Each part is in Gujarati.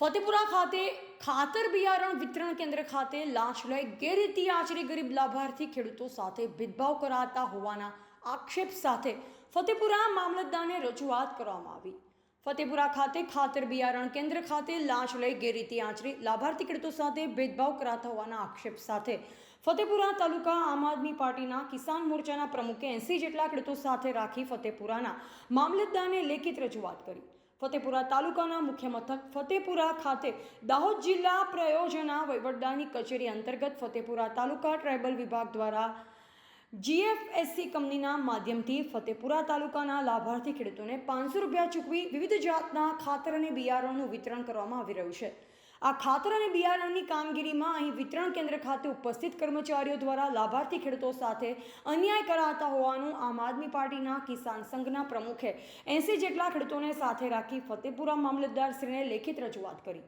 ફતેપુરા ખાતે ખાતર બિયારણ વિતરણ કેન્દ્ર ખાતે લાંચ લઈ ગેરરીતિ આચરી ગરીબ લાભાર્થી ખેડૂતો સાથે ભેદભાવ કરાતા હોવાના આક્ષેપ સાથે ફતેપુરા મામલતદારને રજૂઆત કરવામાં આવી. ફતેપુરા ખાતે ખાતર બિયારણ કેન્દ્ર ખાતે લાંચ લઈ ગેરરીતિ આચરી લાભાર્થી ખેડૂતો સાથે ભેદભાવ કરાતા હોવાના આક્ષેપ સાથે ફતેપુરા તાલુકા આમ આદમી પાર્ટીના કિસાન મોરચાના પ્રમુખે એંસી જેટલા ખેડૂતો સાથે રાખી ફતેપુરાના મામલતદારને લેખિત રજૂઆત કરી. ફતેપુરા તાલુકાના મુખ્ય મથક ફતેપુરા ખાતે દાહોદ જિલ્લા પ્રયોજના વહીવટદારની કચેરી અંતર્ગત ફતેપુરા તાલુકા ટ્રાઇબલ વિભાગ દ્વારા જીએફએસસી કંપનીના માધ્યમથી ફતેપુરા તાલુકાના લાભાર્થી ખેડૂતોને પાંચસો રૂપિયા ચૂકવી વિવિધ જાતના ખાતર અને બિયારણનું વિતરણ કરવામાં આવી રહ્યું છે. આ ખાતર અને બિયારણની કામગીરીમાં અહીં વિતરણ કેન્દ્ર ખાતે ઉપસ્થિત કર્મચારીઓ દ્વારા લાભાર્થી ખેડૂતો સાથે અન્યાય કરાતા હોવાનું આમ આદમી પાર્ટીના કિસાન સંઘના પ્રમુખે એંસી જેટલા ખેડૂતોને સાથે રાખી ફતેપુરા મામલતદારશ્રીને લેખિત રજૂઆત કરી.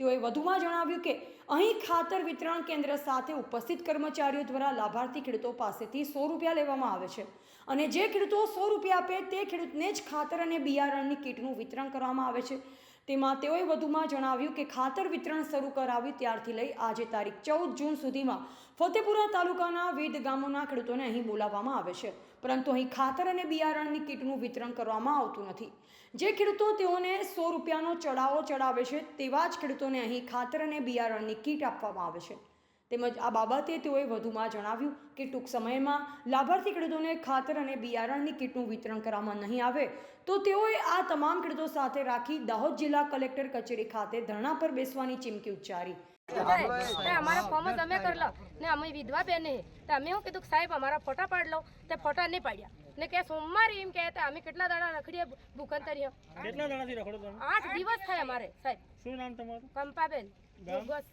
તેઓએ વધુમાં જણાવ્યું કે, અહીં ખાતર વિતરણ કેન્દ્ર સાથે ઉપસ્થિત કર્મચારીઓ દ્વારા લાભાર્થી ખેડૂતો પાસેથી સો રૂપિયા લેવામાં આવે છે અને જે ખેડૂતો સો રૂપિયા આપે તે ખેડૂતને જ ખાતર અને બિયારણની કીટનું વિતરણ કરવામાં આવે છે. તેમાં તેઓએ વધુમાં જણાવ્યું કે ખાતર વિતરણ શરૂ કરાવ્યું ત્યારથી લઈ આજે તારીખ ચૌદ જૂન સુધીમાં ફતેપુરા તાલુકાના વિવિધ ગામોના ખેડૂતોને અહીં બોલાવવામાં આવે છે. પરંતુ અહીં ખાતર અને બિયારણની કીટનું વિતરણ કરવામાં આવતું નથી. જે ખેડૂતો તેઓને સો રૂપિયાનો ચડાવો ચડાવે છે તેવા જ ખેડૂતોને અહીં ખાતર અને બિયારણની કીટ આપવામાં આવે છે. તેમજ આ બાબતે તેઓએ વધુમાં જણાવ્યું કે ટૂંક સમયમાં લાભાર્થી ખેડૂતોને ખાતર અને બિયારણની કીટનું વિતરણ કરવામાં નહીં આવે તો તેઓએ આ તમામ ખેડૂતો સાથે રાખી દાહોદ જિલ્લા કલેક્ટર કચેરી ખાતે ધરણા પર બેસવાની ચીમકી ઉચ્ચારી. અમારા ફોર્મ જ અમે કરી ને અમે વિધવા બેન. અમે હું કીધું કે સાહેબ અમારા ફોટા પાડ લો. તે ફોટા નહીં પાડ્યા. ને કે સોમવારે એમ કહેતા અમે કેટલા દાડા રખડીએ ભૂખંતરીએ કેટલા દાડાથી રખડો તમે? આઠ દિવસ થાય અમારે સાહેબ. શું નામ તમારું? કંપાબેન ગામ?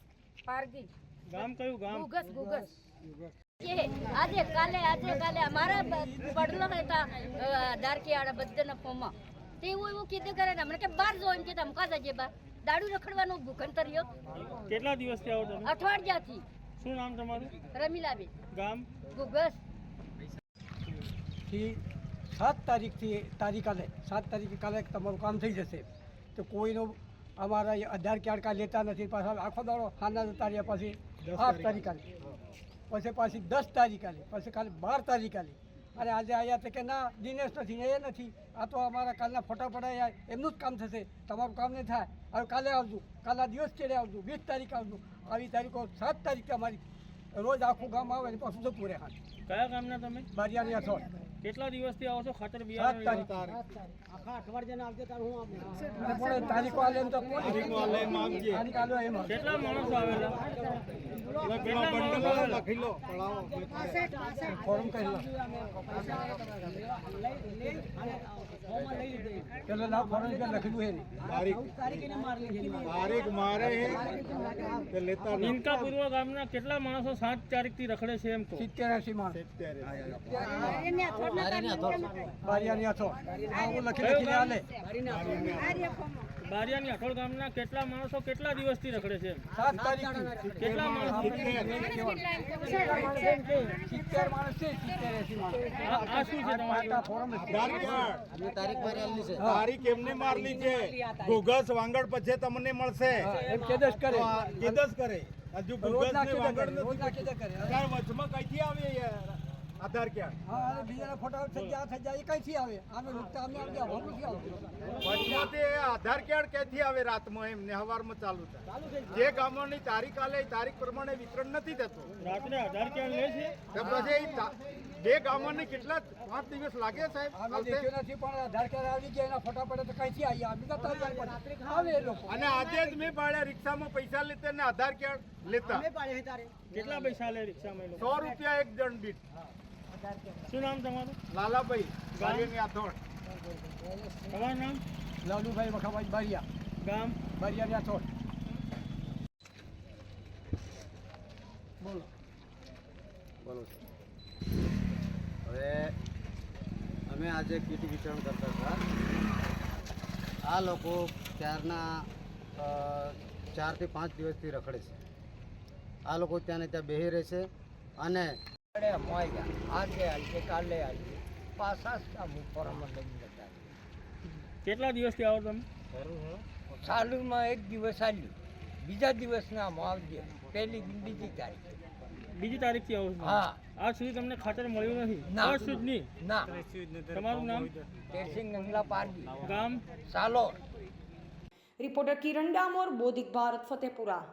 પારગી. ગામ કયું ગામ? ગુગસ ગુગસ આજે કાલે આજે કાલે અમારા પડલો હતા દારકીયાળા બધાના ફોર્મમાં. તે એવું એવું કીધું કરે ને હમણાં કે બહાર જો એમ કે ધમકા જજે બહાર. દાડુ રખડવાનું ભૂખંતરીઓ કેટલા દિવસથી આવો તમે? અઠવાડિયાથી. શું નામ તમારું? રમીલાબેન. ગામ? ગુગસથી સાત તારીખથી તારીખ કાલે સાત તારીખે કાલે તમારું કામ થઈ જશે. તો કોઈનો અમારા આધાર કાર્ડ કાંઈ લેતા નથી. પાછા આખો દાડો ખાના જતા રહ્યા પછી. આઠ તારીખ. આલી. પછી પાછી દસ તારીખ આલી. પછી કાલે બાર તારીખ આલી. અને આજે આવ્યા તો કે ના દિનેશ નથી એ નથી. આ તો અમારા કાલના ફોટા પડાયા એમનું જ કામ થશે. તમારું કામ નહીં થાય. હવે કાલે આવજો. કાલના દિવસ ચડે આવજો. વીસ તારીખ આવજો. આવી તારીખો સાત તારીખે અમારી રોજ આખું ગામ આવે ને પાછું જતું રહે હાથ કયા ગામના તમે? બારિયાની અથોડ કેટલા દિવસથી આવો છો? ખાતર સાત બિયારણ તારીખ. અને પણ તારીખો આલે એમ તો કોણ તારીખ આલો એમ જ. કેટલા માણસો આવેલા? કેટલા માણસો આવેલા? ફોરમ કરી લો? પેલો ના ફોરમ કે લખેલું હે નહીં તારીખ મારે હે. તે લેતા ઇનકા પૂર્વ ગામના કેટલા માણસો સાત તારીખથી રખડે છે એમ એસી માણસ. અત્યારે બારિયાની અથો આવું લખી લખીને આલે બારિયાની અઠોળ ગામના કેટલા માણસો કેટલા દિવસથી રખડે છે કેટલા માણસ? આ શું છે. તારીખ એમને મારલી છે. ઘુઘસ વાંગડ પછી તમને મળશે. કરે. હજુ વચમાં કઈથી આવે યાર? આધાર કાર્ડ. હા બીજાના ફોટા થઈ જાય થઈ જાય એ કઈથી આવે? આમે લુકતા અમે આવી ગયા થી આવતું એ આધાર કાર્ડ ક્યાંથી આવે રાતમાં એમને હવારમાં ચાલુ થાય. જે ગામોની તારીખ આલે એ તારીખ પ્રમાણે વિતરણ નથી થતું. રાત્રે આધાર કાર્ડ લે છે? તો પછી બે ગામોને કેટલા પાંચ દિવસ લાગે સાહેબ? અમે? દેખ્યું નથી પણ આધાર કાર્ડ આવી ગયા એના ફોટા પડે તો કઈથી આવી અમે તો તારીખ આવે એ લોકો. અને આજે જ મેં પાડ્યા રિક્ષામાં પૈસા લેતા ને આધાર કાર્ડ લેતા. કેટલા પૈસા લે રિક્ષામાં? સો રૂપિયા એક જણ દીઠ. શું નામ તમારું? લાલાભાઈ ગાડીની આથોડ. તમારું નામ? લાલુભાઈ વખાભાઈ બારિયા. ગામ? બારિયાની આથોડ. બોલો. બોલો હવે અમે આજે કીટ વિતરણ કરતા હતા. આ લોકો ત્યારના ચારથી પાંચ દિવસથી રખડે છે. આ લોકો ત્યાંને ત્યાં બેહી રહે છે અને આજે આજે કાલે આજે પાછા ફોરમ લઈને જતા કેટલા દિવસથી આવો તમે? ચાલુમાં એક દિવસ ચાલ્યું બીજા દિવસના આવજે. પહેલી બીજી તારીખ. બીજી તારીખથી આવો હા. આજ સુધી તમને ખાતર મળ્યું નથી? ના. સુધી ના. તમારું નામ? તેરસિંગ ગંગલા પારડી ગામ? સાલોર રિપોર્ટર કિરણ ડામોર બોધિક ભારત ફતેપુરા.